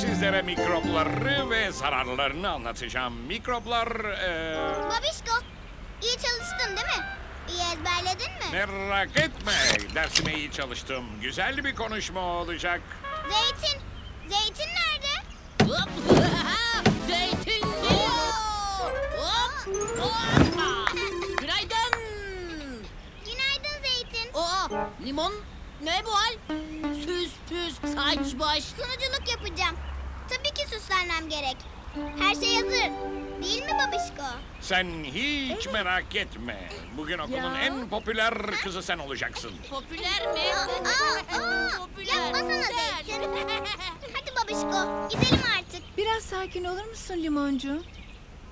Sizlere mikropları ve zararlarını anlatacağım. Mikroplar... eee, Babişko, iyi çalıştın değil mi? İyi ezberledin mi? merak etme. Dersime iyi çalıştım. Güzel bir konuşma olacak. Zeytin, zeytin nerede? Hop! Zeytin geliyor. Hop! Hoppa! Günaydın. Günaydın zeytin. Aa, limon ne bu hal? Süs püs saç baş. Sunuculuk yapacağım. Süslenmem gerek. Her şey hazır. Değil mi babişko? Sen hiç merak etme. Bugün okulun Ya. en popüler kızı sen olacaksın. Popüler mi? Aa, aa, Popüler. yapmasana zeytin. Hadi babişko, gidelim artık. Biraz sakin olur musun limoncu?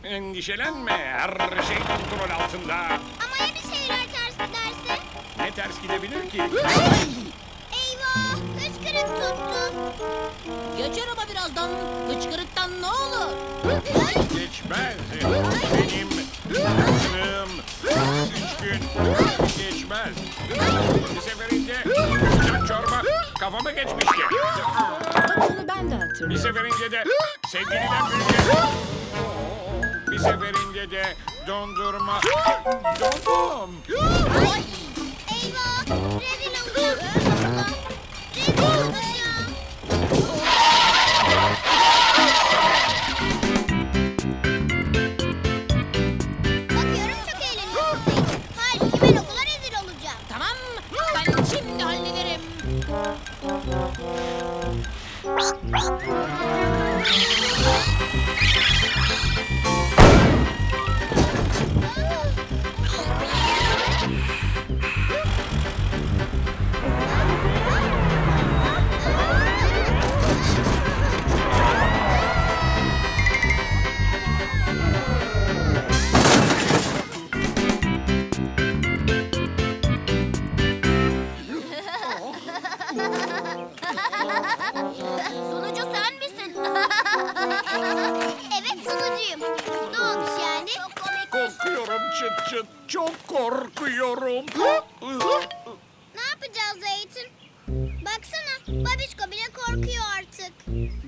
Endişelenme. Her şey kontrol altında. Ama ya bir şeyler ters giderse? Ne ters gidebilir ki? Eyvah, Geçer ama birazdan. Hıçkırıktan ne olur? Geçmez. Benim ömrüm üç gün geçmez. Bir seferinde sıcak çorba kafama geçmişti. Bunu ben de Bir hatırlıyorum. seferinde de sevgiliden birlikte... Bir seferinde de dondurma... Dondum. Ay, eyvah, rezil olacağım. Rezil Thank you. Çıt çıt. Çok korkuyorum. Ne yapacağız Zeytin? Baksana Babişko bile korkuyor artık.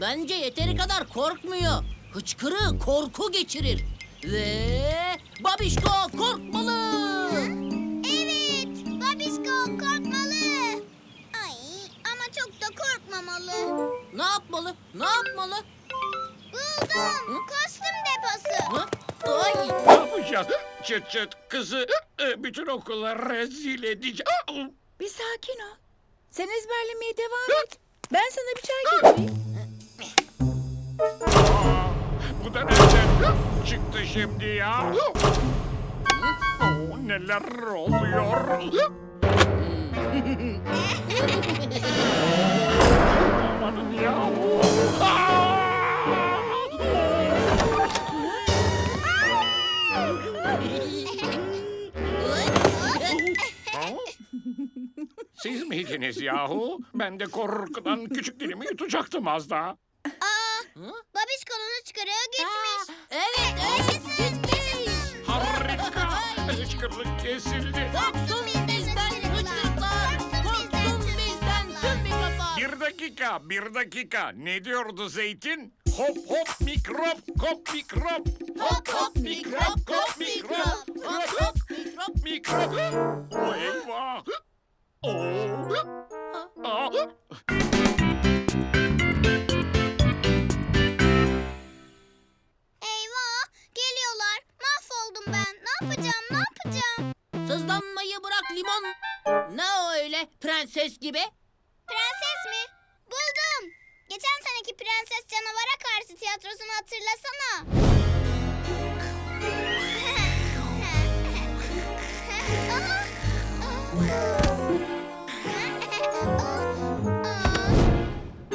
Bence yeteri kadar korkmuyor. Hıçkırığı korku geçirir. Ve babişko korkmalı. Evet Babişko korkmalı. Ay ama çok da korkmamalı. Ne yapmalı? Ne yapmalı? Buldum. Kostüm deposu. Hı? Ay! ne yapacağız? Çıt çıt kızı e, bütün okula rezil edeceğim. Bir sakin ol. Sen ezberlemeye devam et. Ben sana bir çay getireyim. Bu da nereden çıktı şimdi ya? Oh, neler oluyor? Amanın ya. Siz miydiniz yahu? Ben de korkudan küçük dilimi yutacaktım az daha. Aa, Babişko'nun hıçkırığı gitmiş. Evet, evet, gitmiş. Harika. Hıçkırlık kesildi. Korksun bizden hıçkırıklar. Korksun bizden tüm mikroplar. Bir dakika, bir dakika. Ne diyordu Zeytin? Hop hop mikrop, kop mikrop. Hop hop mikrop, kop mikrop. Hop hop mikrop. Mikrop. O eyvah. Oo. Aa. Eyvah geliyorlar. Mahvoldum ben. Ne yapacağım ne yapacağım? Sızlanmayı bırak limon. Ne o öyle prenses gibi?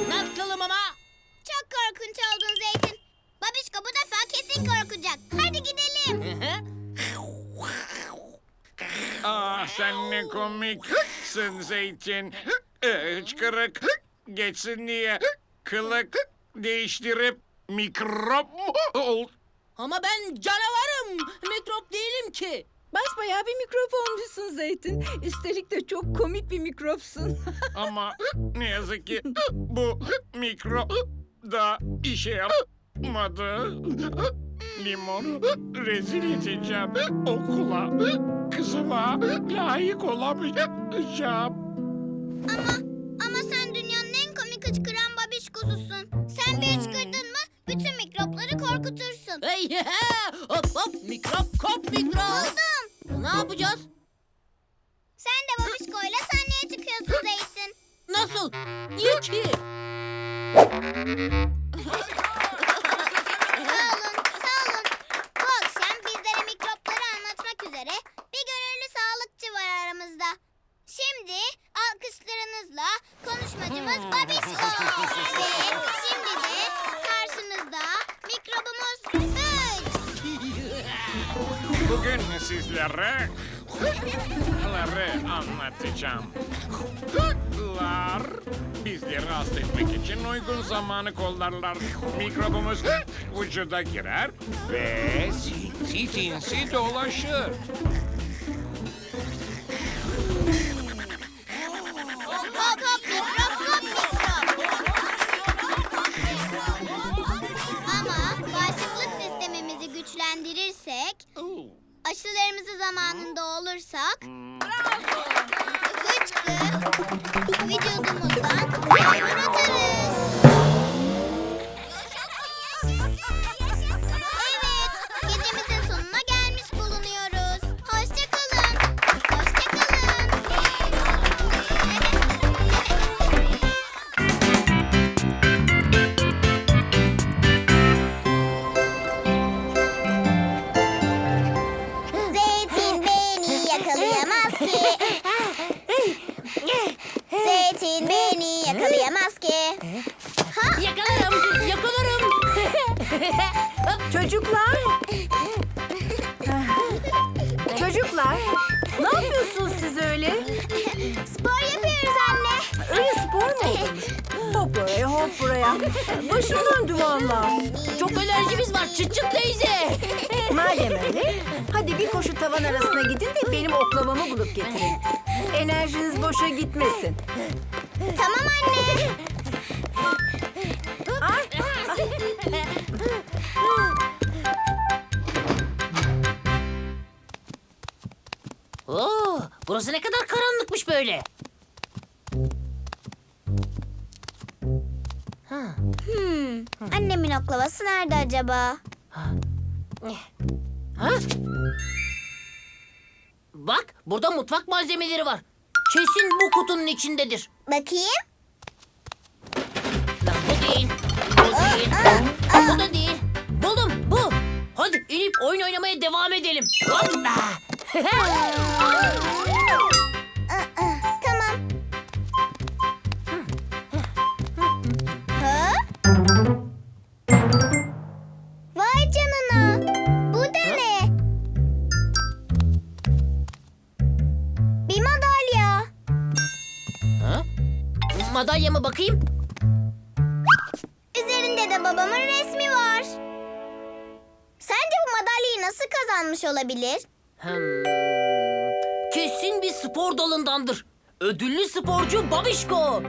Nasılım ama? Çok korkunç oldun Zeytin. Babişko bu defa kesin korkacak. Hadi gidelim. Ah sen ne komiksin Zeytin. Hıçkırık geçsin diye kılık değiştirip mikrop mu ol? Ama ben canavarım. Mikrop değilim ki. Basbayağı bir mikrop olmuşsun Zeytin. Üstelik de çok komik bir mikropsun. Ama ne yazık ki bu mikro da işe yaramadı. Limon rezil edeceğim okula. Kızıma layık olamayacağım. Ama ama sen dünyanın en komik hıçkıran babişkosusun. Sen bir hıçkırdın mı bütün mikropları korkutursun. Hey, hop hop mikrop kop mikrop. Buldum. Ne yapacağız? Sen de babişkoyla sahneye çıkıyorsun Zeytin. Nasıl? Niye ki? sizlere ları anlatacağım. Lar bizleri hasta etmek için uygun zamanı kollarlar. Mikrobumuz vücuda girer ve sinsi sinsi dolaşır. Aşılarımızı zamanında olursak, hıçkı vücudumuzdan yayılır Hop buraya. Başım döndü valla. Çok enerjimiz var çıt çıt teyze. Madem öyle hadi bir koşu tavan arasına gidin de benim oklavamı bulup getirin. Enerjiniz boşa gitmesin. Tamam anne. Oo, burası ne kadar karanlıkmış böyle. Hmm, annemin oklavası nerede acaba? Ha? Bak, burada mutfak malzemeleri var. Kesin bu kutunun içindedir. Bakayım. Lan bu değil, bu değil, bu da değil. Buldum, bu. Hadi inip oyun oynamaya devam edelim. Hoppa. Madalyama bakayım. Üzerinde de babamın resmi var. Sence bu madalyayı nasıl kazanmış olabilir? Hmm. Kesin bir spor dalındandır. Ödüllü sporcu Babişko.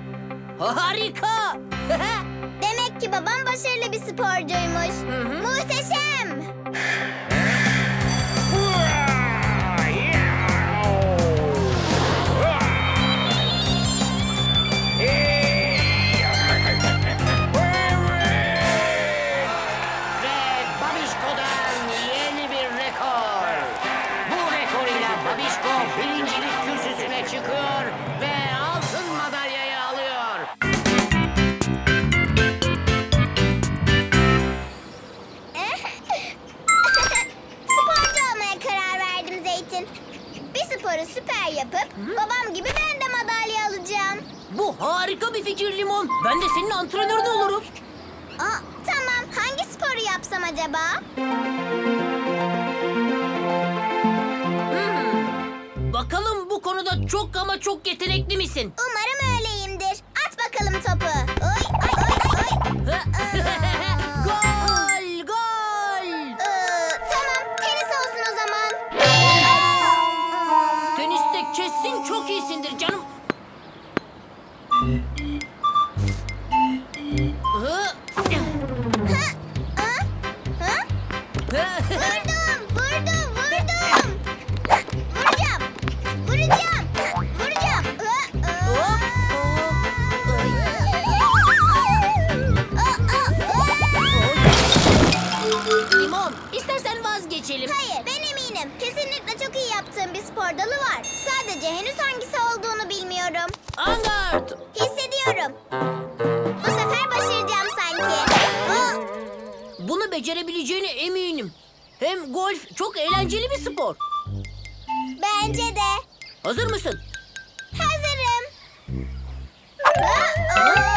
Harika. Demek ki babam başarılı bir sporcuymuş. Muhteşem. süper yapıp babam gibi ben de madalya alacağım. Bu harika bir fikir Limon. Ben de senin antrenörün olurum. Aa, tamam hangi sporu yapsam acaba? Hmm. Bakalım bu konuda çok ama çok yetenekli misin? Umarım öyleyimdir. Spor dalı var. Sadece henüz hangisi olduğunu bilmiyorum. Angard. Hissediyorum. Bu sefer başaracağım sanki. Aa, Bunu becerebileceğine eminim. Hem golf çok eğlenceli bir spor. bence de. Hazır mısın? Hazırım. Aa, aa.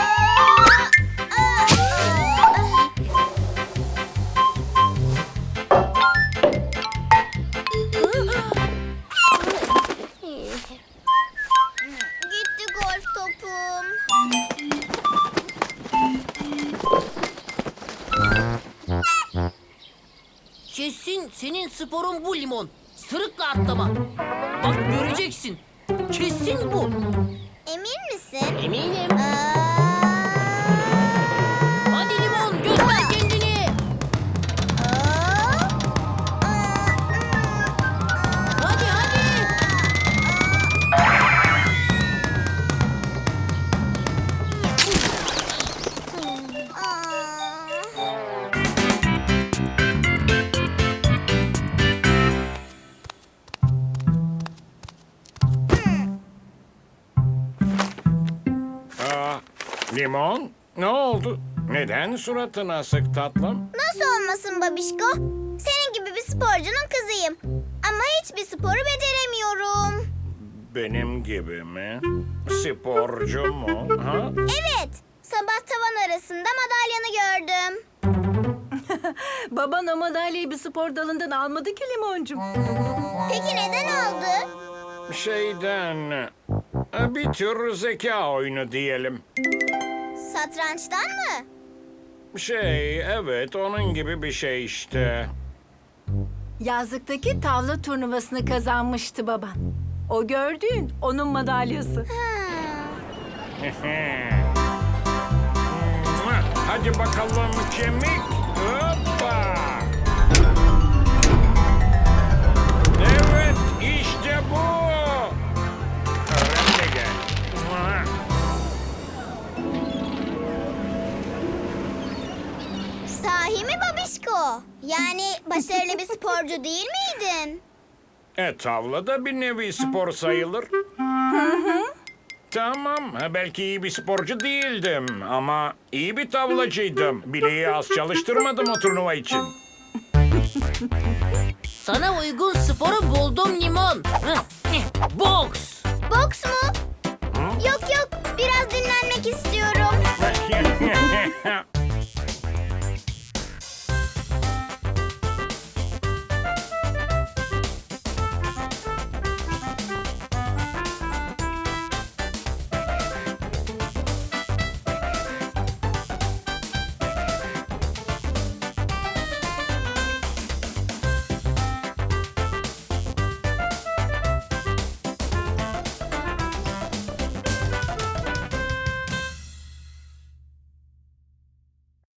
Senin sporun bu limon. Sırıkla atlama. Bak göreceksin. Kesin bu. Emin misin? Eminim. Aa, limon? Ne oldu? Neden suratın asık tatlım? Nasıl olmasın babişko? Senin gibi bir sporcunun kızıyım. Ama hiçbir sporu beceremiyorum. Benim gibi mi? Sporcu mu? Ha? Evet, sabah tavan arasında madalyanı gördüm. Baban o madalyayı bir spor dalından almadı ki limoncum. Peki neden oldu? Şeyden... e, Bir tür zeka oyunu diyelim. Satrançtan mı? Şey, evet onun gibi bir şey işte. Yazlıktaki tavla turnuvasını kazanmıştı baban. O gördüğün onun madalyası. Hadi bakalım kemik. Hoppa. Yani başarılı bir sporcu değil miydin? E tavla da bir nevi spor sayılır. Tamam, belki iyi bir sporcu değildim ama iyi bir tavlacıydım. Bileği az çalıştırmadım o turnuva için. Sana uygun sporu buldum limon. Boks. Boks mu? Yok yok, biraz dinlenmek istiyorum.